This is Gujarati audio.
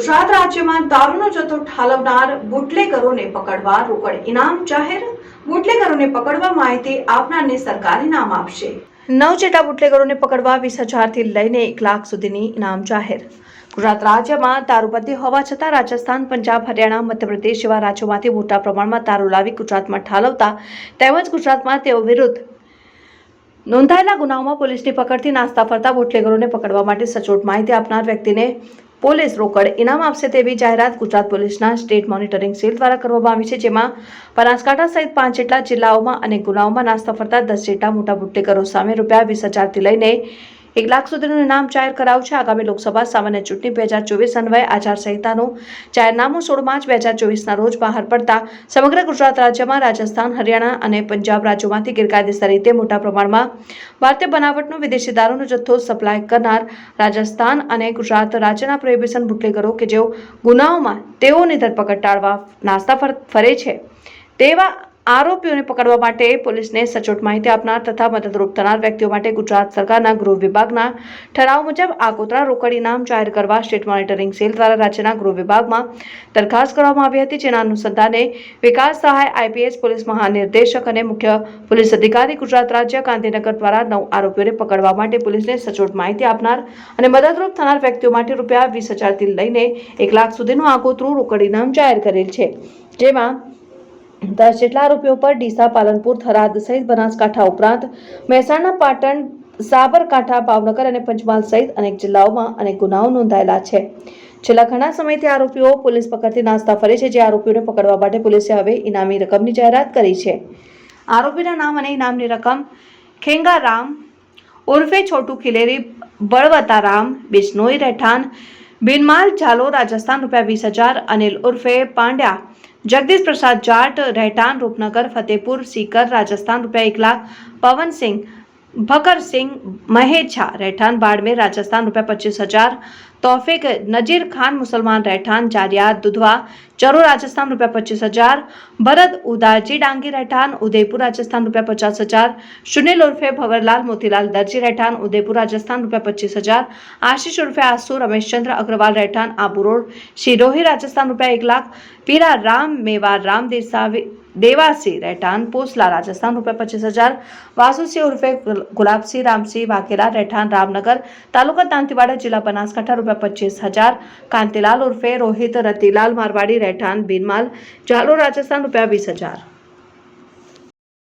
ગુજરાત રાજ્યમાં દારૂનો જથ્થો ઠાલવનાર બુટલેગરોને પકડવા રોકડ ઇનામ જાહેર. બુટલેગરોને પકડવા માહિતી આપનારને સરકાર ઇનામ આપશે. નવ જેટલા બુટલેગરોને પકડવા વીસ હજારથી લઈને એક લાખ સુધીની ઇનામ જાહેર. ગુજરાત રાજ્યમાં દારૂબંધી હોવા છતાં રાજસ્થાન, પંજાબ, હરિયાણા, મધ્યપ્રદેશ જેવા રાજ્યોમાંથી મોટા પ્રમાણમાં દારૂ લાવી ગુજરાતમાં ઠાલવતા તેમજ ગુજરાતમાં તેઓ વિરુદ્ધ નોંધાયેલા ગુનાઓમાં પોલીસની પકડથી નાસ્તા ફરતા બુટલેગરોને પકડવા માટે સચોટ માહિતી આપનાર વ્યક્તિને પોલીસ રોકડ ઇનામ આપશે તેવી જાહેરાત ગુજરાત પોલીસના સ્ટેટ મોનિટરિંગ સેલ દ્વારા કરવામાં આવી છે, જેમાં બનાસકાંઠા સહિત પાંચ જેટલા જિલ્લાઓમાં અને ગુનાઓમાં નાસ્તા ફરતા દસ જેટલા મોટા બુટ્ટેકરો સામે રૂપિયા વીસ હજારથી લઈને એક લાખ સુધીનું ઇનામ જાહેર કરાયું છે. આગામી લોકસભા સામાન્ય ચૂંટણી બે હજાર ચોવીસ અન્વયે આચારસંહિતાનું જાહેરનામું સોળ માર્ચ બે હજાર ચોવીસના રોજ બહાર પડતા સમગ્ર ગુજરાત રાજ્યમાં રાજસ્થાન, હરિયાણા અને પંજાબ રાજ્યોમાંથી ગેરકાયદેસર રીતે મોટા પ્રમાણમાં ભારતીય બનાવટનો વિદેશી દારૂનો જથ્થો સપ્લાય કરનાર રાજસ્થાન અને ગુજરાત રાજ્યના પ્રોહિબિશન બુટલેગરો કે જેઓ ગુનાઓમાં તેઓની ધરપકડ ટાળવા નાસ્તા ફરે છે. તેવા આરોપીઓને પકડવા માટે પોલીસને સચોટ માહિતી આપનાર તથા મદદરૂપ થનાર વ્યક્તિઓ માટે ગુજરાત સરકારના ગૃહ વિભાગના ઠરાવ મુજબ આગોતરા રોકડ ઇનામ જાહેર કરવા સ્ટેટ મોનિટરિંગ સેલ દ્વારા રાજ્યના ગૃહ વિભાગમાં દરખાસ્ત કરવામાં આવી હતી, જેના અનુસંધાને વિકાસ સહાય આઈપીએસ પોલીસ મહાનિર્દેશક અને મુખ્ય પોલીસ અધિકારી ગુજરાત રાજ્ય, ગાંધીનગર દ્વારા નવ આરોપીઓને પકડવા માટે પોલીસને સચોટ માહિતી આપનાર અને મદદરૂપ થનાર વ્યક્તિઓ માટે રૂપિયા વીસ હજારથી લઈને એક લાખ સુધીનું આગોતરું રોકડ ઇનામ જાહેર કરેલ છે, જેમાં દસ જેટલા આરોપીઓ પર ડીસા, પાલનપુર, થરાદ સહિત બનાસકાંઠા ઉપરાંત મહેસાણા, પાટણ, સાબરકાંઠા, ભાવનગર અને પંચમહાલ સહિત અનેક જિલ્લાઓમાં અનેક ગુનાઓ નોંધાયેલા છે. છેલ્લા ઘણા સમયથી આરોપીઓ પોલીસ પકડથી નાસ્તા ફરે છે, જે આરોપીઓને પકડવા માટે પોલીસે હવે ઇનામી રકમની જાહેરાત કરી છે. આરોપીના નામ અને ઇનામની રકમ ખેંગારામ, ઉર્ફે છોટુ ખિલેરી, બળવતારામ, બિશ્નોઈ રહેઠાણ બિનમાલ ઝાલો, રાજસ્થાન રૂપિયા વીસ હજાર, અનિલ ઉર્ફે પાંડ્યા. જગદીશ પ્રસાદ જાટ, રહેઠાણ રૂપનગર, ફતેપુર, સીકર, રાજસ્થાન રૂપિયા એક લાખ. પવનસિંહ ભકરસિંહ મહેછા રહેઠાણ બાડમેર, રાજસ્થાન રૂપિયા પચીસ હજાર. તોફિક નજીર ખાન મુસલમાન રહેઠાણ જારિયા દુધવા ચરો રાજસ્થાન રૂપિયા પચીસ હજાર ભરત ઉદાજી ડાંગી રહેઠાણ ઉદયપુર રાજસ્થાન રૂપિયા પચાસ હજાર સુનિલ ઉર્ફે ભવરલાલ મોતીલાલ દરજી રહેઠાણ ઉદયપુર રાજસ્થાન રૂપિયા પચીસ હજાર આશીષ ઉર્ફે આસુ રમેશચંદ્ર અગ્રવાલ રહેઠાણ આબુ રોડ શિરોહી રાજસ્થાન રૂપિયા એક લાખ પીરા રામ મેવાર રામ દેસાવી દેવાસી રહેઠાણ પોસલા રાજસ્થાન રૂપિયા પચીસ હજાર વાસુસિંહ ઉર્ફે ગુલ- ગુલાબસિંહ, રામસિંહ વાઘેલા રહેઠાણ રામનગર, તાલુકા દાંતીવાડા જિલ્લા બનાસકાંઠા રૂપિયા પચીસ હજાર, કાંતિલાલ ઉર્ફે રોહિત રતિલાલ મારવાડી રહેઠાણ બિનમાલ જાલોર રાજસ્થાન રૂપિયા વીસ હજાર.